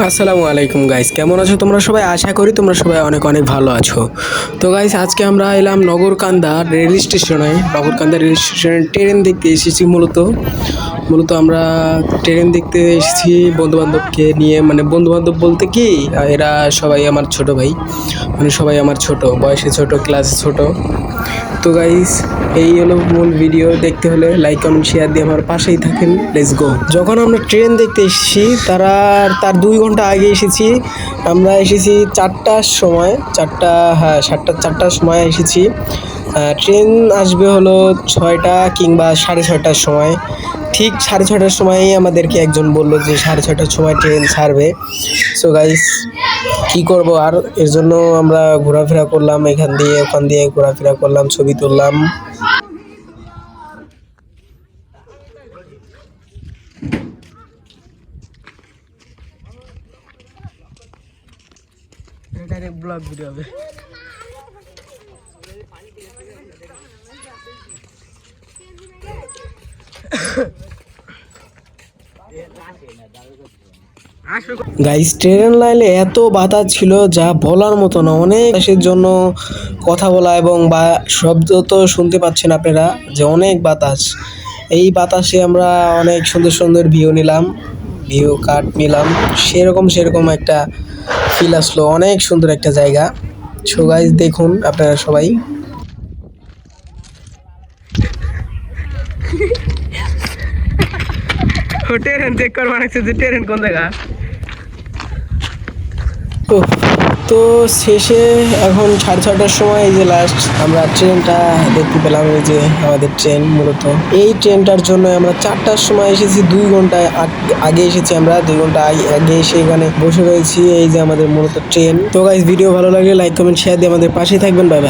আসসালামু আলাইকুম গাইস কেমন আছো তোমরা সবাই? আশা করি তোমরা সবাই অনেক অনেক ভালো আছো। তো গাইস আজকে আমরা এলাম নগরকান্দা রেল স্টেশনে নগরকান্দা রেল স্টেশনে ট্রেন দেখতে এসেছি মূলত। মূলত আমরা ট্রেন দেখতে এসেছি বন্ধুবান্ধবকে নিয়ে। মানে বন্ধুবান্ধব বলতে কি, এরা সবাই আমার ছোট ভাই। মানে সবাই আমার ছোট, বয়সে ছোট ক্লাসে ছোট। তো গাইস এই হলো মূল ভিডিও দেখতে হলে লাইক কমেন্ট শেয়ার দিয়ে আমার পাশেই থাকেন। লেটস গো যখন আমরা ট্রেন দেখতে এসেছি, তারা তার দুই ঘণ্টা আগে এসেছি। আমরা এসেছি চারটার সময়, চারটা হ্যাঁ সাতটা, চারটার সময় এসেছি। ট্রেন আসবে হলো ছয়টা কিংবা সাড়ে ছয়টার সময়। ঠিক সাড়ে ছয়টার সময়ই আমাদেরকে একজন বলল যে সাড়ে ছয়টার সময় ট্রেন ছাড়বে। সো গাইস কি করব আর? এর জন্য আমরা ঘোরাফেরা করলাম, এখান দিয়ে, ওখান দিয়ে ঘোরাফেরা করলাম, ছবি তুললাম। ব্লগ ভিডিও হবে। গাইস ট্রেন লাইনে এত বাতাস ছিল যা বলার মতো না। অনেক দেশের জন্য কথা বলা এবং বা শব্দ তো শুনতে পাচ্ছেন আপনারা যে অনেক বাতাস। এই বাতাসে আমরা অনেক সুন্দর সুন্দর ভিউ নিলাম ভিউ কাট নিলাম। সেরকম সেরকম একটা ফিল আসলো অনেক সুন্দর একটা জায়গা। সো গাইস দেখুন আপনারা সবাই। ট্রেন চেক যে ট্রেন কোন জায়গা? তো শেষে এখন সাড়ে ছটার সময় এই যে লাস্ট আমরা ট্রেনটা দেখতে পেলাম, এই যে আমাদের ট্রেন মূলত। এই ট্রেনটার জন্য আমরা চারটার সময় এসেছি, দুই ঘন্টায় আগ- এসেছি আমরা, দুই ঘণ্টা আগে এসে এখানে বসে রয়েছি, এই যে আমাদের মূলত ট্রেন। তো গাইজ ভিডিও ভালো লাগলে লাইক কমেন্ট শেয়ার দিয়ে আমাদের পাশেই থাকবেন বাই